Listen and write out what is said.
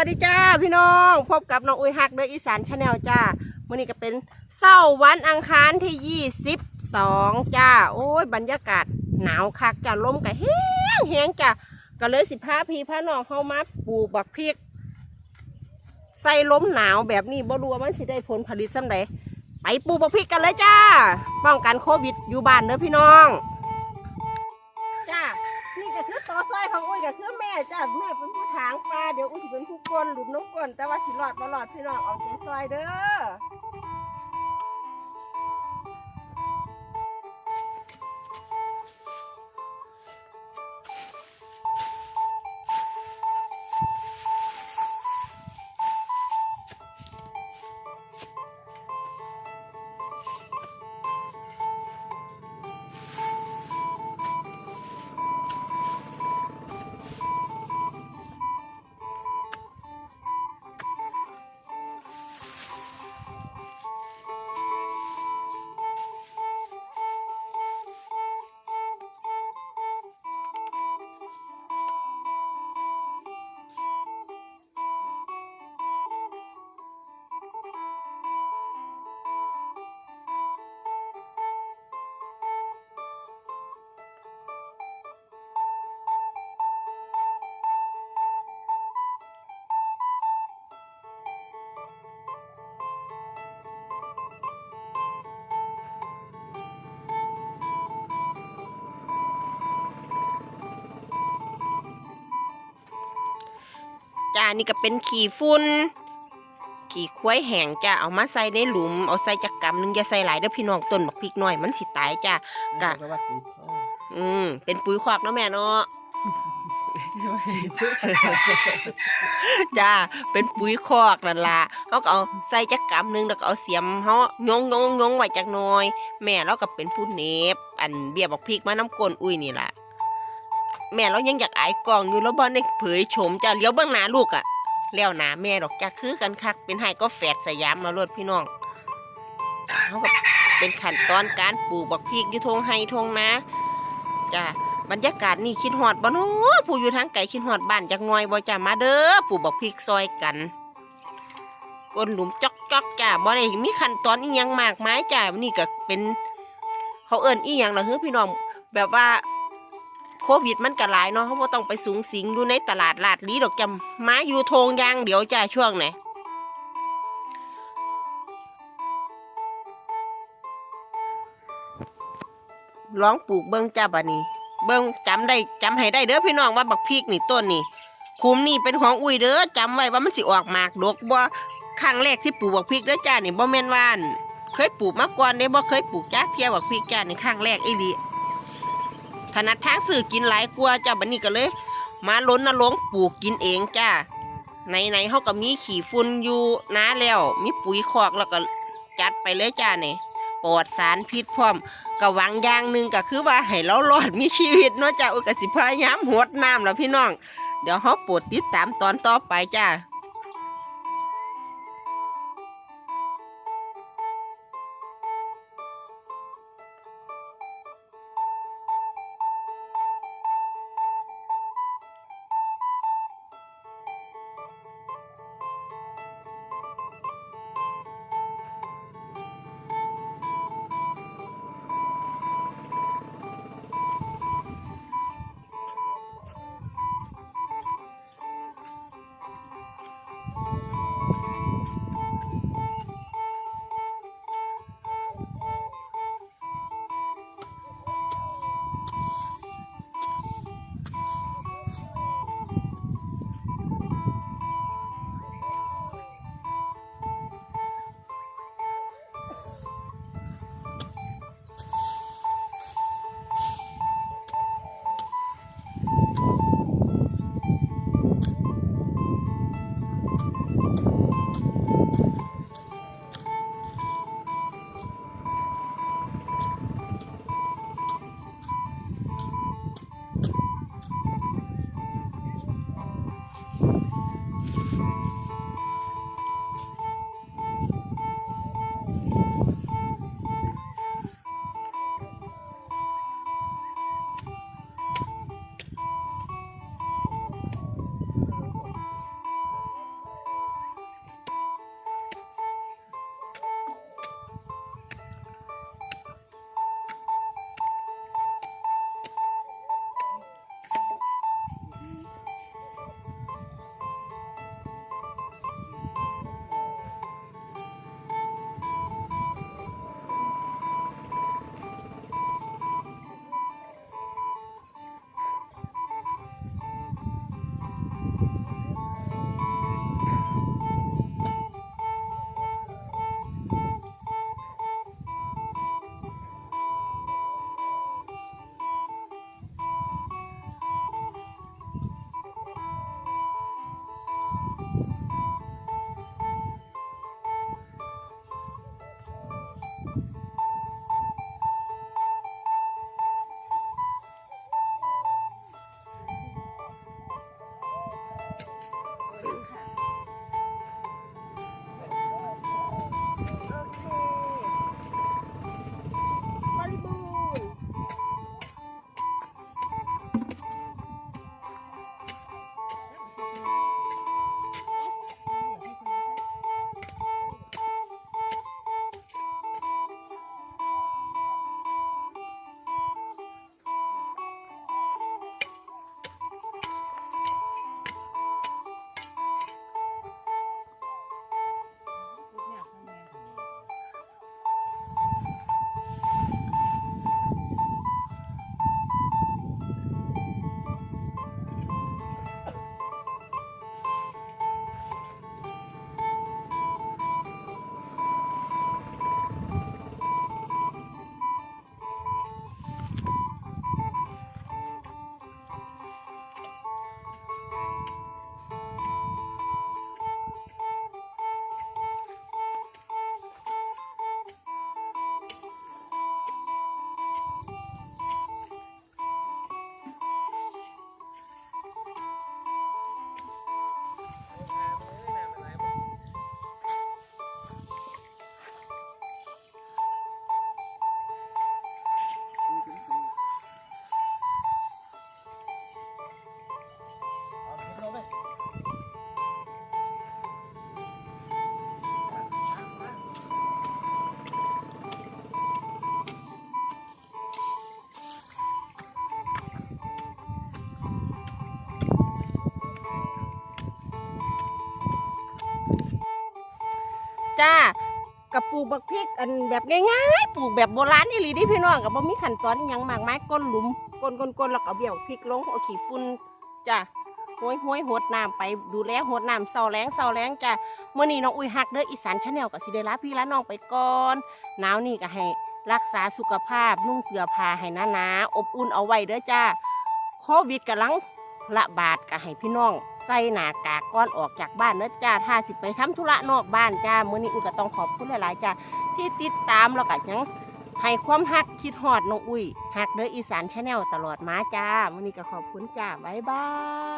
วัสดีจ้าพี่น้องพบกับน้องอุ้ยฮักเดออีสานชาแนลจ้ามื่อนี้ก็เป็นเศร้าวันอังคารที่22จ้า โอ้ยบรรยากาศหนาวคักจ้าลมก็แห้งแห้งจ้าก็เลยสิพาพี่พาน้องเข้ามาปลูกบักพริก ใส่ลมหนาวแบบนี้บ่รู้ว่ามันสิได้ผลผลิตสำใดไปปลูกบักพริกกันเลยจ้า ป้องกันโควิดอยู่บ้านเด้อพี่น้อง ของอุ้ยก็คือแม่จ้าแม่เป็นผู้ถางปลาเดี๋ยวอุ้ยเป็นผู้กลนหลุมน้องกลนแต่ว่าสิหลอดบ่หลอดพี่น้องเอาใจซอยเด้อ นี่ก็เป็นขี่ฝุ่นขี่ควายแห้งจ้าเอามาใส่ในหลุม เอาใส่จักกำหนึงอย่าใส่หลายเด้อพี่น้องต้นบักพริกหน้อยมันสิตายจ้ากะอืมเป็นปุ๋ยควักเนาะแม่เนาะจ้าเป็นปุ๋ยคอกนั่นล่ะเขาก็เอาใส่จักกำหนึงแล้วก็เอาเสียมเขายงยงยงไว้จักหน่อย แม่เราก็เป็นผู้เน็บอันเบียบักพริกมาน้ำกลนอุ้ยนี่ล่ะ แม่เรายังอยากอายกล้องอยู่แล้วบ่ในเผยโฉมจ้าเลี้ยวเบื้องหน้าลูกอะแล้วหนาแม่ดอกจ้าคือกันคัก เป็นไห้ก็แฝดสยามมาลดพี่น้องเขาก็เป็นขั้นตอนการปลูกบักพริกอยู่ทงไห้ทงนาจ้าบรรยากาศนี่คิดฮอดบ่เนาะผู้อยู่ทางไกลคิดฮอดบ้านจักหน่อยบ่จ้ามาเด้อปลูกบักพริกซอยกันก้นหลุมจอกจอกจ้าบ่ได้มีขั้นตอนอีหยังมากมายจ้านี่ก็เป็น เขาเอิ้นอีหยังล่ะเฮ้อพี่น้องแบบว่า โควิดมันก็หลายเนาะเขาต้องไปสูงสิงอยู่ในตลาดลาดลีดอกจำมาอยู่ทงยางเดี๋ยวจ้าช่วงไหนลองปลูกเบิ้งจ้าบัดนี้ เบิ้งจำได้จำให้ได้เด้อพี่น้องว่าบักพริกนี่ต้นนี่คุมนี่เป็นของอุ้ยเด้อจำไว้ว่ามันสิออกหมากดกบ่ครั้งแรกที่ปลูกบักพริกเด้อจ้านี่บ่แม่นว่านเคยปลูกมาก่อนเด้บ่เคยปลูกจ้าเทียบักพริกจ้านี่ครั้งแรกอีหลี ถนัดทางสื่อกินหลายกว่าจ้าบัดนี้ก็เลย มาล้นนลงปลูกกินเองจ้าในในเฮาก็มีขี้ฝุ่นอยู่นาแล้ว มีปุ๋ยคอกแล้วก็จัดไปเลยจ้าเนี่ยปลอดสารพิษพร้อมก็หวังอย่างหนึ่งก็คือว่าให้เรารอดมีชีวิตเนาะจ้าอุกสิพายามหดน้ำแล้วพี่น้อง เดี๋ยวเขาปรดติดตามตอนต่อไปจ้า จ้ากับปลูกบักพริกอันแบบง่ายๆปลูกแบบโบราณนี่หลีดิพี่น้องกับบ่มีขั้นตอนยังมากไมายก้นหลุมก้นก้นก้นแล้วก็เอาเบี้ยวพริกลงเอาขี้ฝุ่นจ้าห้อยห้อยหดน้ำไปดูแลหดน้ำเศร้าแรงเศร้าแรงจ้าเมื่อนี้น้องอุ้ยฮักเด้ออีสานชาแนลกับสิเดลาพี่ละน้องไปก่อนหนาวนี่ก็ให้รักษาสุขภาพนุ่งเสื้อผ้าให้หนาๆอบอุ่นเอาไว้เด้อจ้าโควิดกำลัง ละบาทก็ให้พี่น้อง ใส่หน้ากากก้อนออกจากบ้านนะจ้าถ้าสิไปทำธุระนอกบ้านจ้ามื้อนี้อุ้ยก็ต้องขอบคุณหลายๆจ้าที่ติดตามแล้วก็ยังให้ความฮักคิดฮอดน้องอุ้ยฮักเด้ออีสานชาแนลตลอดมาจ้ามื้อนี้ก็ขอบคุณจ้าบ๊ายบาย